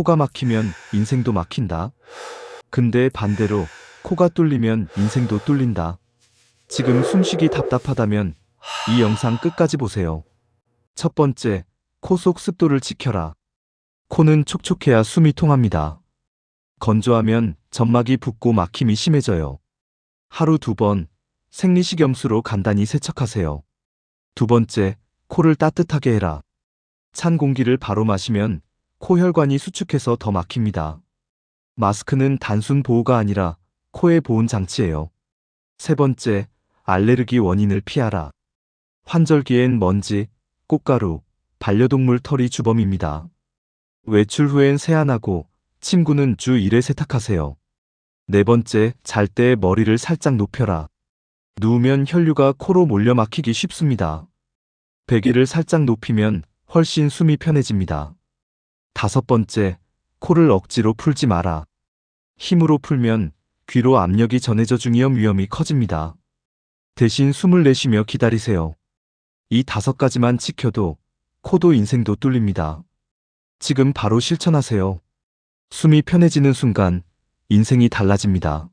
코가 막히면 인생도 막힌다. 근데 반대로 코가 뚫리면 인생도 뚫린다. 지금 숨쉬기 답답하다면 이 영상 끝까지 보세요. 첫 번째, 코 속 습도를 지켜라. 코는 촉촉해야 숨이 통합니다. 건조하면 점막이 붓고 막힘이 심해져요. 하루 두 번 생리식염수로 간단히 세척하세요. 두 번째, 코를 따뜻하게 해라. 찬 공기를 바로 마시면 코혈관이 수축해서 더 막힙니다. 마스크는 단순 보호가 아니라 코의 보온 장치예요. 세 번째, 알레르기 원인을 피하라. 환절기엔 먼지, 꽃가루, 반려동물 털이 주범입니다. 외출 후엔 세안하고 침구는 주 1회 세탁하세요. 네 번째, 잘 때 머리를 살짝 높여라. 누우면 혈류가 코로 몰려 막히기 쉽습니다. 베개를 살짝 높이면 훨씬 숨이 편해집니다. 다섯 번째, 코를 억지로 풀지 마라. 힘으로 풀면 귀로 압력이 전해져 중이염 위험이 커집니다. 대신 숨을 내쉬며 기다리세요. 이 다섯 가지만 지켜도 코도 인생도 뚫립니다. 지금 바로 실천하세요. 숨이 편해지는 순간 인생이 달라집니다.